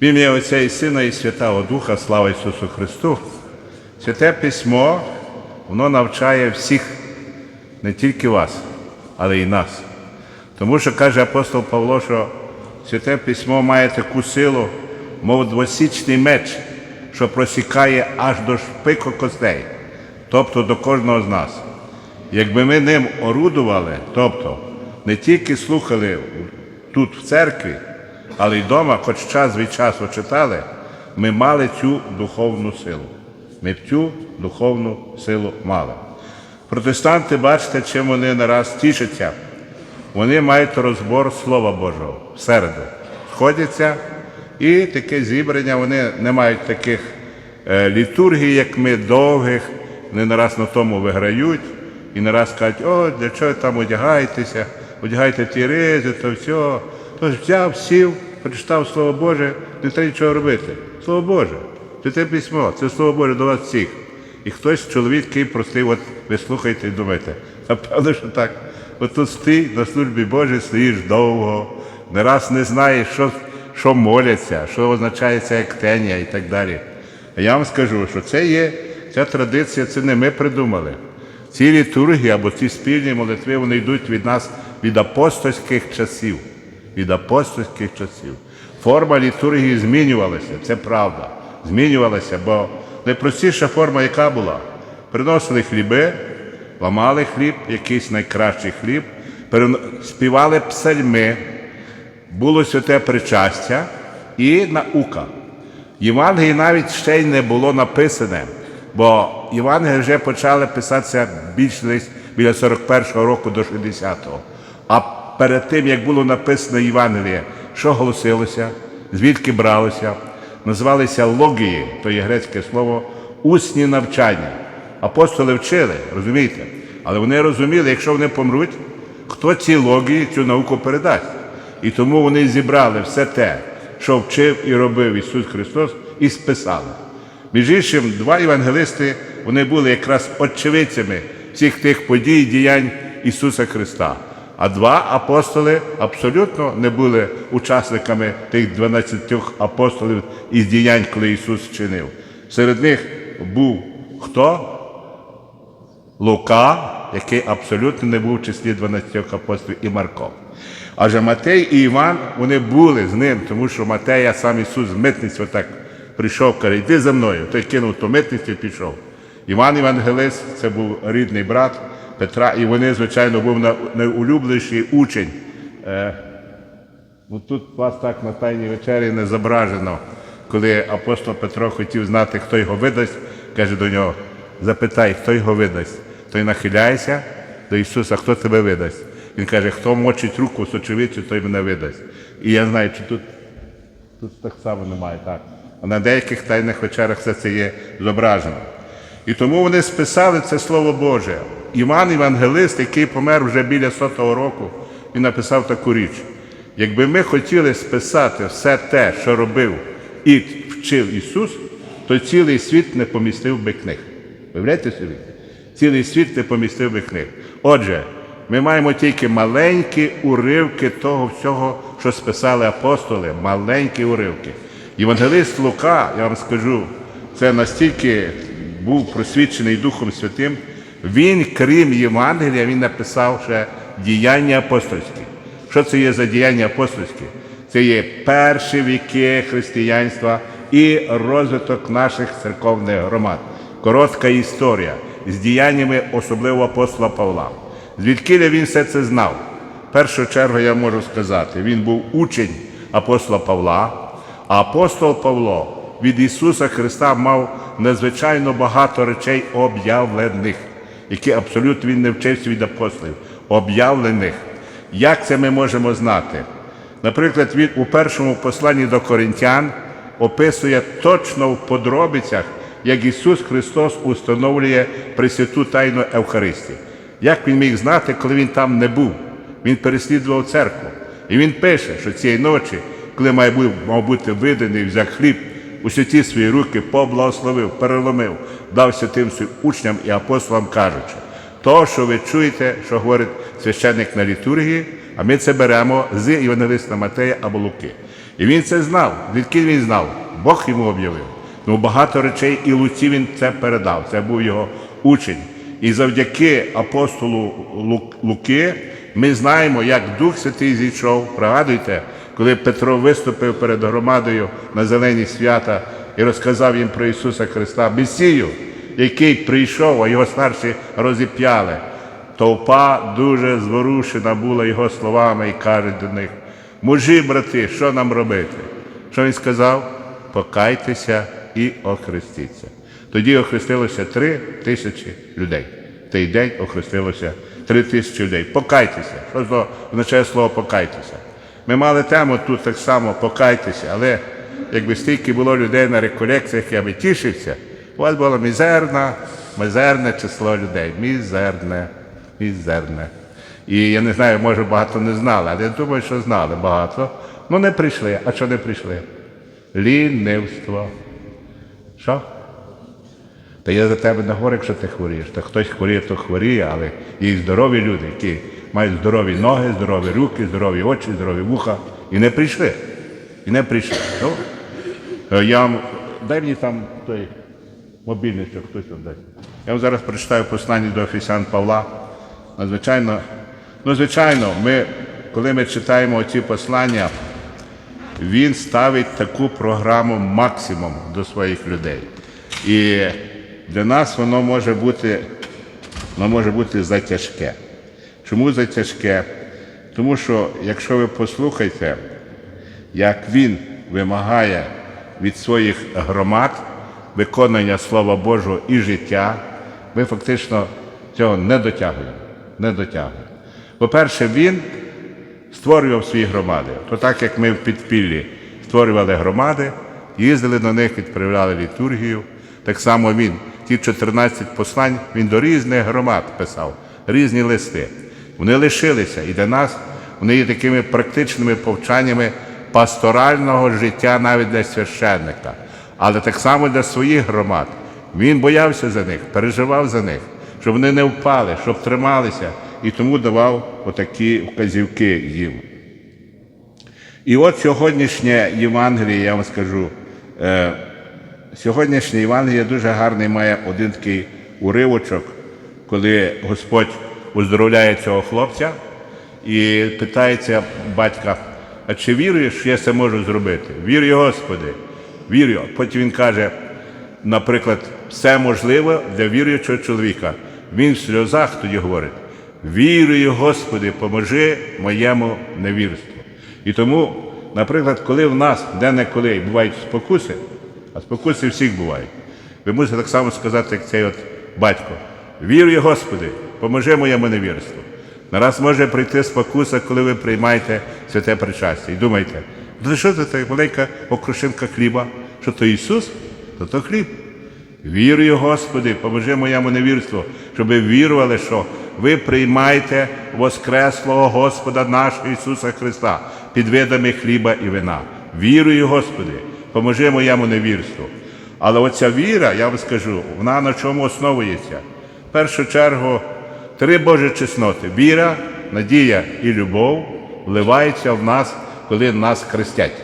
В ім'я Отця і Сина і Святого Духа, слава Ісусу Христу. Святе письмо, воно навчає всіх, не тільки вас, але й нас. Тому що каже апостол Павло, що святе письмо має таку силу, мов двосічний меч, що просікає аж до шпику костей, тобто до кожного з нас. Якби ми ним орудували, тобто не тільки слухали тут в церкві, але й вдома, хоч час від часу читали, ми мали цю духовну силу. Ми цю духовну силу мали. Протестанти, бачите, чим вони нараз тішаться. Вони мають розбор Слова Божого в середу. Сходяться і таке зібрання, вони не мають таких е, літургій, як ми, довгих, вони нараз на тому виграють і нараз кажуть, о, для чого там одягаєтеся, одягайте ті ризи, то все. Тож взяв, сів, прочитав Слово Боже, не треба нічого робити. Слово Боже, це те письмо, це Слово Боже до вас всіх. І хтось, чоловік, який простий, от ви слухаєте і думаєте, напевно, що так. От тут ти на службі Божій стоїш довго, не раз не знаєш, що, що моляться, що означає ця ектенія і так далі. А я вам скажу, що це є, ця традиція, це не ми придумали. Ці літургії або ці спільні молитви, вони йдуть від нас від апостольських часів. Від апостольських часів. Форма літургії змінювалася, це правда. Змінювалася, бо найпростіша форма, яка була? Приносили хліби, ламали хліб, якийсь найкращий хліб, співали псальми, було святе причастя і наука. Євангелії навіть ще й не було написане, бо Євангелії вже почали писатися більш десь біля 41-го року до 60-го. А перед тим, як було написано Євангеліє, що голосилося, звідки бралося, називалися логії, то є грецьке слово, усні навчання. Апостоли вчили, розумієте? Але вони розуміли, якщо вони помруть, хто ці логії, цю науку передасть. І тому вони зібрали все те, що вчив і робив Ісус Христос, і списали. Між іншим, два євангелисти вони були якраз очевидцями всіх тих подій діянь Ісуса Христа. А два апостоли абсолютно не були учасниками тих 12 апостолів із діянь, коли Ісус вчинив. Серед них був хто? Лука, який абсолютно не був в числі 12 апостолів, і Марко. Адже Матей і Іван вони були з ним, тому що Матея сам Ісус з митниці отак прийшов, каже, йди за мною. Той кинув ту митницю і пішов. Іван Євангелист це був рідний брат Петра, і вони, звичайно, був найулюбленіший учень. Е, ну, тут вас так на Тайній вечері не зображено, коли апостол Петро хотів знати, хто його видасть, каже до нього, запитай, хто його видасть. Той нахиляється до Ісуса, хто тебе видасть. Він каже, хто мочить руку сочевицю, той мене видасть. І я знаю, чи тут, тут так само немає, так. А на деяких тайних вечерах все це є зображено. І тому вони списали це Слово Боже. Іван Євангелист, який помер вже біля сотого року, він написав таку річ. Якби ми хотіли списати все те, що робив і вчив Ісус, то цілий світ не помістив би книг. Уявляєте собі? Цілий світ не помістив би книг. Отже, ми маємо тільки маленькі уривки того всього, що списали апостоли, маленькі уривки. Євангелист Лука, я вам скажу, це настільки був просвідчений Духом Святим, він, крім Євангелія, він написав ще діяння апостольські. Що це є за діяння апостольські? Це є перші віки християнства і розвиток наших церковних громад. Коротка історія з діяннями особливо апостола Павла. Звідки він все це знав? В першу чергу я можу сказати, він був учень апостола Павла, а апостол Павло від Ісуса Христа мав надзвичайно багато речей об'явлених, які абсолютно він не вчився від апостолів, об'явлених. Як це ми можемо знати? Наприклад, він у першому посланні до Коринтян описує точно в подробицях, як Ісус Христос установлює Пресвяту Тайну Евхаристії. Як він міг знати, коли він там не був? Він переслідував церкву. І він пише, що цієї ночі, коли мав бути виданий, взяв хліб, у святі свої руки поблагословив, переломив, дав святим своїм учням і апостолам кажучи, то, що ви чуєте, що говорить священник на літургії, а ми це беремо з Євангелиста Матея або Луки. І він це знав. Звідки він знав? Бог йому об'явив. Ну багато речей і Луці він це передав. Це був його учень. І завдяки апостолу Луки ми знаємо, як Дух Святий зійшов. Пригадуйте, коли Петро виступив перед громадою на зелені свята і розказав їм про Ісуса Христа, Месію, який прийшов, а його старші розіп'яли. Товпа дуже зворушена була його словами і каже до них: мужі, брати, що нам робити? Що він сказав? Покайтеся і охрестіться. Тоді охрестилося три тисячі людей. Той день охрестилося три тисячі людей. Покайтеся. Що означає слово покайтеся? Ми мали тему тут так само покайтеся, але якби стільки було людей на реколекціях, я би тішився, у вас було мізерна, мізерне число людей. Мізерне, мізерне. І я не знаю, може багато не знали, але я думаю, що знали багато. Ну не прийшли. А що не прийшли? Лінивство. Що? Та я за тебе не говорю, якщо ти хворієш. Та хтось хворіє, то хворіє, але є здорові люди, які мають здорові ноги, здорові руки, здорові очі, здорові вуха. І не прийшли. І не прийшли. Ну, е, я вам, дай мені там той мобільничок, хтось вам дасть. Я вам зараз прочитаю послання до Офісян Павла. Надзвичайно, ну, звичайно, ми, коли ми читаємо ці послання, він ставить таку програму максимум до своїх людей. І для нас воно може бути, воно може бути затяжке. Чому затяжке? Тому що, якщо ви послухаєте, як він вимагає від своїх громад виконання Слова Божого і життя, ми фактично цього не дотягуємо. Не дотягуємо. По-перше, він створював свої громади. То так як ми в підпіллі створювали громади, їздили до них, відправляли літургію. Так само він, ті 14 послань, він до різних громад писав, різні листи. Вони лишилися і для нас вони є такими практичними повчаннями пасторального життя навіть для священника, але так само для своїх громад. Він боявся за них, переживав за них, щоб вони не впали, щоб трималися, і тому давав отакі вказівки їм. І от сьогоднішнє Євангеліє, я вам скажу, е, сьогоднішнє Євангеліє дуже гарний має один такий уривочок, коли Господь оздоровляє цього хлопця і питається батька, а чи віруєш, що я це можу зробити? Вірю, Господи, вірю. Потім він каже, наприклад, все можливо для віруючого чоловіка. Він в сльозах тоді говорить: вірую, Господи, поможи моєму невірству. І тому, наприклад, коли в нас де-не-коли бувають спокуси, а спокуси всіх бувають, ви мусите так само сказати, як цей от батько. Вірую, Господи, поможи моєму невірству. Нараз може прийти спокуса, коли ви приймаєте святе причастя. І думаєте, «Ну, що це така маленька окрушинка хліба? Що то Ісус, то то хліб. Вірую, Господи, поможи моєму невірству, щоб ви вірували, що ви приймаєте Воскреслого Господа нашого Ісуса Христа під видами хліба і вина. Вірую, Господи, поможи моєму невірству. Але оця віра, я вам скажу, вона на чому основується? В першу чергу, три Божі чесноти: віра, надія і любов вливаються в нас, коли нас хрестять.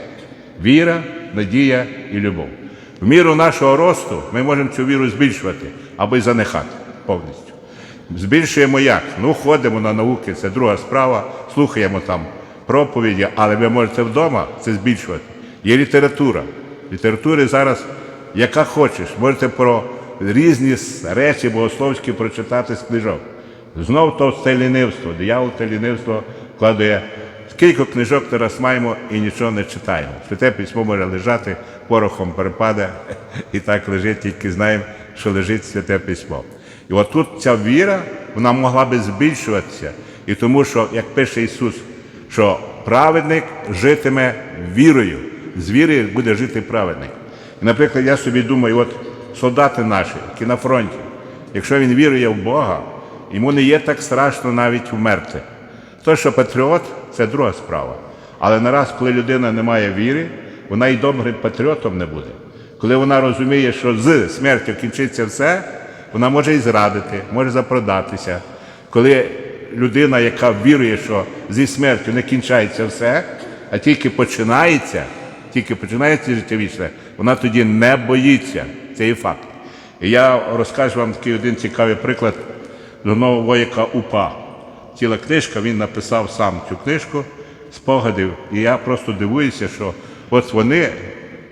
Віра, надія і любов. В міру нашого росту ми можемо цю віру збільшувати або й занехати повністю. Збільшуємо як? Ну, ходимо на науки, це друга справа, слухаємо там проповіді, але ви можете вдома це збільшувати. Є література. Літератури зараз, яка хочеш, можете про різні речі богословські прочитати з книжок. Знов то це лінивство, диявол те лінивство вкладає. Скільки книжок зараз маємо і нічого не читаємо. Святе письмо може лежати, порохом перепаде, і так лежить, тільки знаємо, що лежить святе письмо. І от тут ця віра, вона могла би збільшуватися. І тому, що, як пише Ісус, що праведник житиме вірою, з віри буде жити праведник. І, наприклад, я собі думаю, от солдати наші, які на фронті, якщо він вірує в Бога, йому не є так страшно навіть вмерти. То, що патріот, це друга справа. Але нараз, коли людина не має віри, вона й добрим патріотом не буде. Коли вона розуміє, що з смертю кінчиться все, вона може і зрадити, може запродатися. Коли людина, яка вірує, що зі смертю не кінчається все, а тільки починається, тільки починається життя вічне, вона тоді не боїться. Це є факт. І я розкажу вам такий один цікавий приклад з одного вояка УПА. Ціла книжка, він написав сам цю книжку спогадів. І я просто дивуюся, що от вони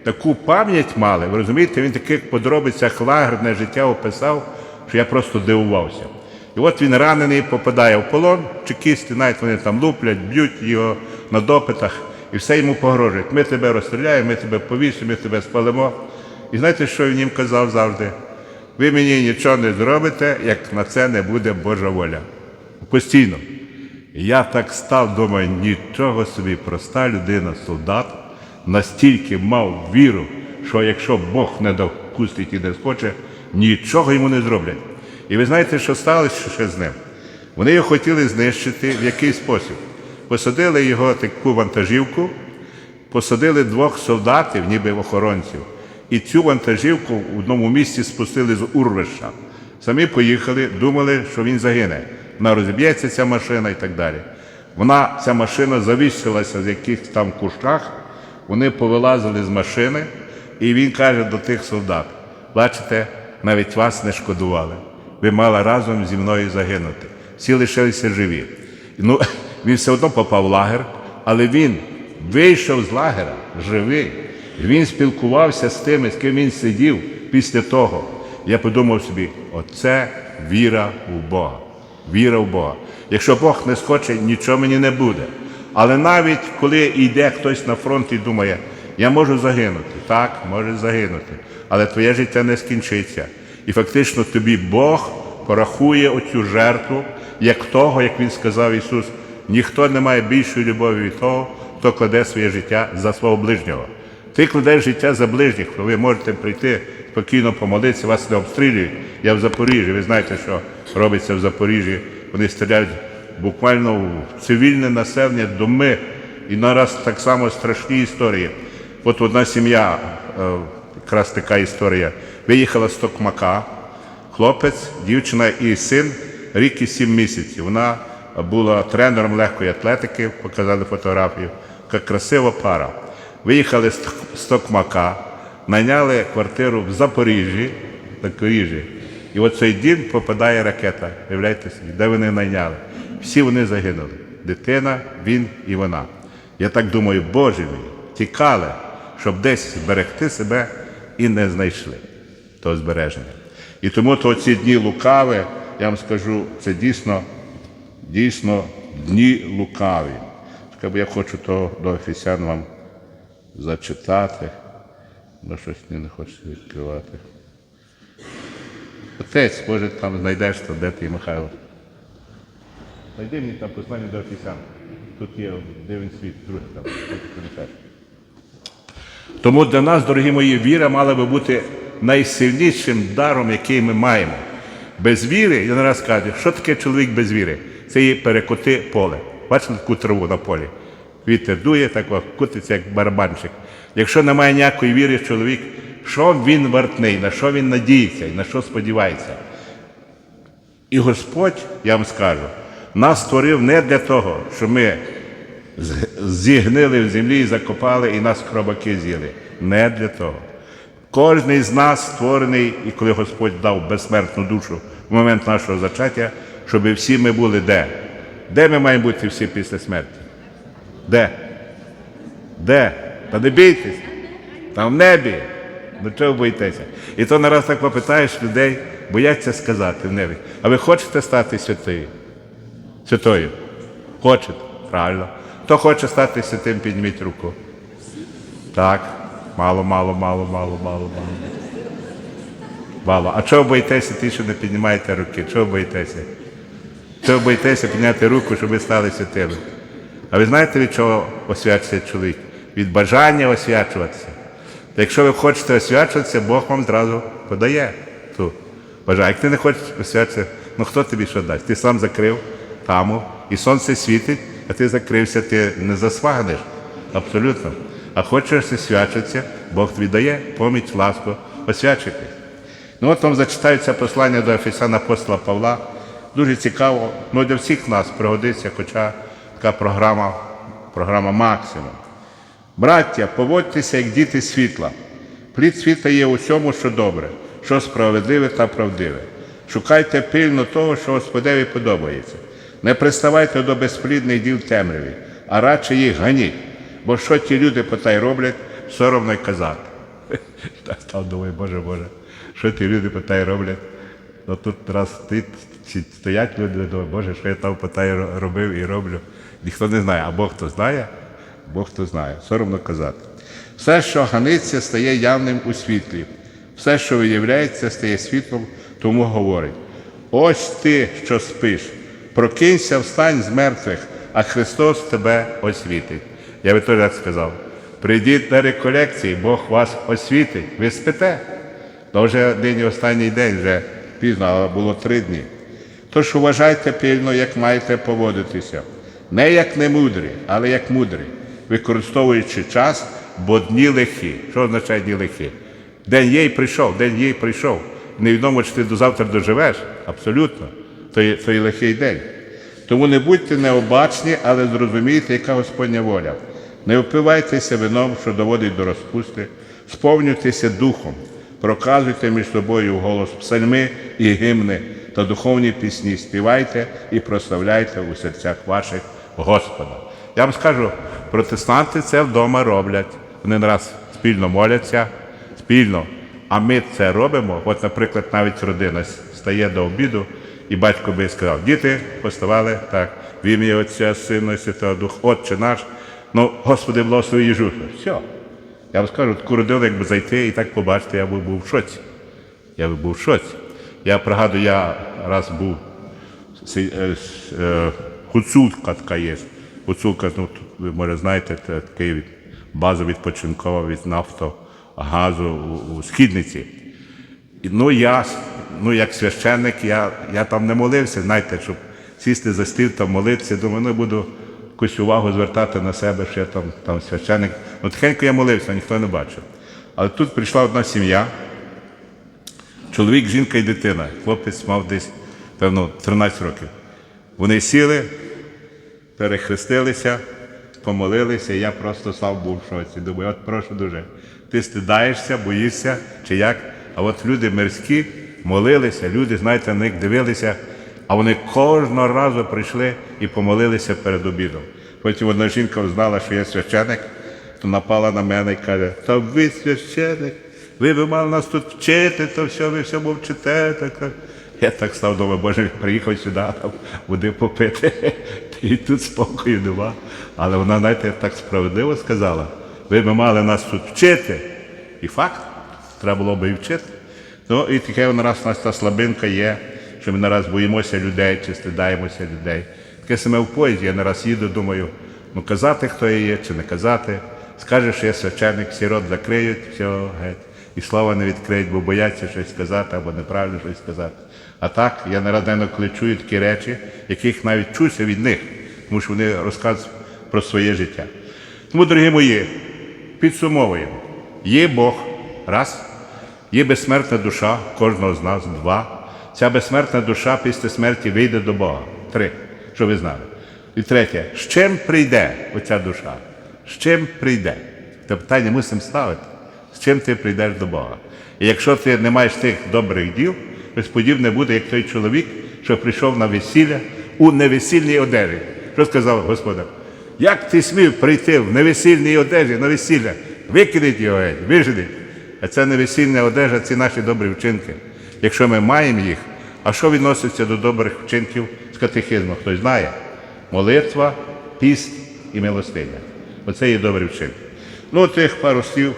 таку пам'ять мали. Ви розумієте, він таких подробицях лагерне життя описав, що я просто дивувався. І от він ранений, попадає в полон, чекісти, навіть вони там луплять, б'ють його на допитах, і все йому погрожують. Ми тебе розстріляємо, ми тебе повісимо, ми тебе спалимо. І знаєте, що він їм казав завжди? Ви мені нічого не зробите, як на це не буде Божа воля. Постійно. Я так став, думаю, нічого собі, проста людина, солдат, настільки мав віру, що якщо Бог не допустить і не схоче, нічого йому не зроблять. І ви знаєте, що сталося ще з ним? Вони його хотіли знищити в який спосіб. Посадили його таку вантажівку, посадили двох солдатів, ніби охоронців, і цю вантажівку в одному місці спустили з урвища. Самі поїхали, думали, що він загине. Вона розіб'ється ця машина і так далі. Вона, ця машина завісилася в якихось там кущах, вони повилазили з машини, і він каже до тих солдат: бачите, навіть вас не шкодували. Ви мали разом зі мною загинути. Всі лишилися живі. Ну, він все одно попав в лагер, але він вийшов з лагера живий. Він спілкувався з тими, з ким він сидів після того. Я подумав собі, оце віра в Бога. Віра в Бога. Якщо Бог не схоче, нічого мені не буде. Але навіть коли йде хтось на фронт і думає, я можу загинути, так, може загинути, але твоє життя не скінчиться. І фактично тобі Бог порахує оцю жертву, як того, як він сказав Ісус, ніхто не має більшої любові від того, хто кладе своє життя за свого ближнього. Ти кладеш життя за ближніх, ви можете прийти спокійно помолитися, вас не обстрілюють. Я в Запоріжжі, ви знаєте, що робиться в Запоріжжі. Вони стріляють буквально в цивільне населення, доми. І нараз так само страшні історії. От одна сім'я, е, якраз така історія, виїхала з Токмака, хлопець, дівчина і син, рік і сім місяців. Вона була тренером легкої атлетики, показали фотографію. Яка красива пара. Виїхали з Токмака, найняли квартиру в Запоріжжі, Запоріжжі. І от цей день попадає ракета. Уявляєте собі, де вони найняли? Всі вони загинули. Дитина, він і вона. Я так думаю, Боже мій, тікали, щоб десь зберегти себе і не знайшли того збереження. І тому то ці дні лукаві, я вам скажу, це дійсно, дійсно дні лукаві. Я хочу то до Ефесян вам зачитати. Ну, щось не хочеться відкривати. Отець, може, там знайдеш, то де ти, Михайло? Знайди мені там послання до Ефесян. Тут є він світ, друге там. Тому для нас, дорогі мої, віра мала би бути найсильнішим даром, який ми маємо. Без віри, я не раз кажу, що таке чоловік без віри? Це є перекоти поле. Бачите таку траву на полі? Вітер дує, так кутиться, як барабанчик. Якщо немає ніякої віри, чоловік, що він вартний, на що він надіється і на що сподівається? І Господь, я вам скажу, нас створив не для того, щоб ми зігнили в землі і закопали, і нас хробаки з'їли. Не для того. Кожний з нас створений, і коли Господь дав безсмертну душу в момент нашого зачаття, щоб всі ми були де? Де ми маємо бути всі після смерті? Де? Де? Та не бійтесь. Там в небі. До чого боїтеся? І то нараз так попитаєш людей, бояться сказати в небі. А ви хочете стати святою? Святою? Хочете? Правильно. Хто хоче стати святим, підніміть руку. Так. Мало, мало, мало, мало, мало, мало. Мало. А чого боїтеся ті, що не піднімаєте руки? Чого боїтеся? Чого боїтеся підняти руку, щоб ви стали святими? А ви знаєте, від чого освячується чоловік? Від бажання освячуватися. Та якщо ви хочете освячуватися, Бог вам зразу подає ту бажання. Як ти не хочеш освячуватися, ну хто тобі що дасть? Ти сам закрив таму, і сонце світить, а ти закрився, ти не засвагнеш. Абсолютно. А хочеш освячуватися, Бог тобі дає поміч, ласку, освячити. Ну от вам зачитаються послання до Ефесяна апостола Павла. Дуже цікаво, ну для всіх нас пригодиться, хоча така програма, програма максимум. Браття, поводьтеся, як діти світла. Плід світла є у всьому, що добре, що справедливе та правдиве. Шукайте пильно того, що Господеві подобається. Не приставайте до безплідних діл темряві, а радше їх ганіть. Бо що ті люди потай роблять, соромно й казати. Так став думаю, Боже Боже, що ті люди потай роблять? Ну тут раз стоять люди, думаю, Боже, що я там потай ро- робив і роблю. Ніхто не знає, а Бог хто знає, Бог хто знає. Соромно казати. Все, що ганиться, стає явним у світлі. Все, що виявляється, стає світлом, тому говорить: ось ти, що спиш, прокинься, встань з мертвих, а Христос тебе освітить. Я би теж так сказав. Прийдіть на реколекції, Бог вас освітить. Ви спите. То вже нині останній день, вже пізно, але було три дні. Тож вважайте пильно, як маєте поводитися. Не як немудрі, але як мудрі, використовуючи час, бо дні лихі. Що означає дні лихі? День є і прийшов, день є і прийшов. Невідомо, чи ти до завтра доживеш. Абсолютно. То є, то є лихий день. Тому не будьте необачні, але зрозумійте, яка Господня воля. Не впивайтеся вином, що доводить до розпусти, сповнюйтеся духом, проказуйте між собою в голос псальми і гімни та духовні пісні, співайте і прославляйте у серцях ваших Господа. Я вам скажу, протестанти це вдома роблять. Вони раз спільно моляться, спільно. А ми це робимо. От, наприклад, навіть родина стає до обіду, і батько би сказав: діти поставали так, в ім'я Отця, Сина Святого Духа, Отче наш. Ну, Господи, благослови їжу. Все. Я вам скажу, таку родину, якби зайти і так побачити, я би був в шоці. Я би був в шоці. Я пригадую, я раз був е, е, Гуцулка така є. Гуцулка, ну, ви може знаєте, це такий база відпочинкова від нафтогазу у, у східниці. І, ну, я, ну, як священник, я, я там не молився, знаєте, щоб сісти за стіл там молитися. Думаю, ну буду якусь увагу звертати на себе, що я там, там священник. Ну, тихенько я молився, ніхто не бачив. Але тут прийшла одна сім'я, чоловік, жінка і дитина. Хлопець мав десь, певно, 13 років. Вони сіли, перехрестилися, помолилися, і я просто став був шоці. Думаю, от прошу дуже. Ти стидаєшся, боїшся, чи як? А от люди мирські молилися, люди, знаєте, на них дивилися, а вони кожного разу прийшли і помолилися перед обідом. Потім одна жінка знала, що я священик, то напала на мене і каже, та ви священик, ви би мали нас тут вчити, то все, ви все мовчите. Так. Я так став думаю, Боже, приїхав сюди, там, води попити, і тут спокою нема. Але вона, знаєте, так справедливо сказала, ви б мали нас тут вчити. І факт, треба було би і вчити. Ну і таке вона раз у нас та слабинка є, що ми нараз боїмося людей чи стидаємося людей. Таке саме в поїзді, я нараз їду, думаю, ну казати, хто я є, чи не казати. Скаже, що я священник, всі рот закриють, все, геть. І слова не відкриють, бо бояться щось сказати або неправильно щось сказати. А так, я нераденно коли чую такі речі, яких навіть чуся від них, тому що вони розказують про своє життя. Тому, дорогі мої, підсумовуємо. Є Бог, раз, є безсмертна душа кожного з нас, два. Ця безсмертна душа після смерті вийде до Бога. Три. Що ви знали? І третє, з чим прийде оця душа? З чим прийде? Це питання мусимо ставити. З чим ти прийдеш до Бога? І якщо ти не маєш тих добрих діл, щось подібне буде, як той чоловік, що прийшов на весілля у невесільній одежі. Що сказав Господар? Як ти смів прийти в невесільній одежі на весілля? Викиніть його виженіть. А це невесільна одежа, це наші добрі вчинки. Якщо ми маємо їх, а що відноситься до добрих вчинків з катехизму? Хтось знає? Молитва, піст і милостиня. Оце є добрі вчинки. Ну, тих пару слів,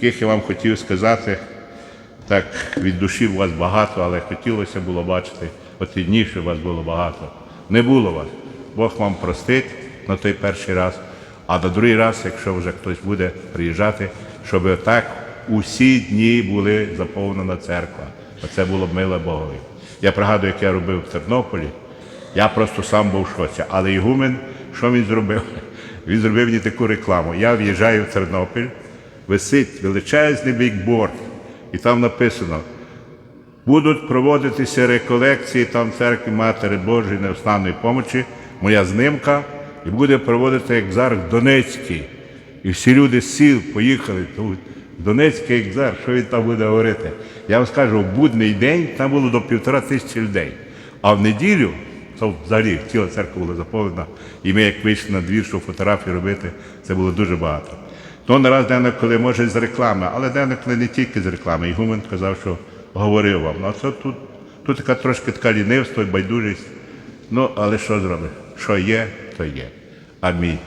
яких я вам хотів сказати, так від душі у вас багато, але хотілося було бачити оті дні, що у вас було багато. Не було вас. Бог вам простить на той перший раз, а на другий раз, якщо вже хтось буде приїжджати, щоб так усі дні були заповнена церква. Оце було б миле Богові. Я пригадую, як я робив в Тернополі. Я просто сам був в шоці. Але Ігумен, що він зробив? Він зробив мені таку рекламу. Я в'їжджаю в Тернопіль, висить величезний бікборд, і там написано: будуть проводитися реколекції там в церкві Матері Божої невстанної помочі, моя знимка, і буде проводити екзарх Донецький. І всі люди з сіл поїхали. Донецький екзар, що він там буде говорити? Я вам скажу, в будний день там було до півтора тисячі людей. А в неділю, то взагалі ціла церква була заповнена, і ми як вийшли на двір, щоб фотографії робити, це було дуже багато. То не раз денно, коли може з реклами, але деколи коли не тільки з реклами. Ігумен казав, що говорив вам. Ну, а це тут, тут така трошки така лінивство і байдужість. Ну, але що зробиш? Що є, то є. Амінь.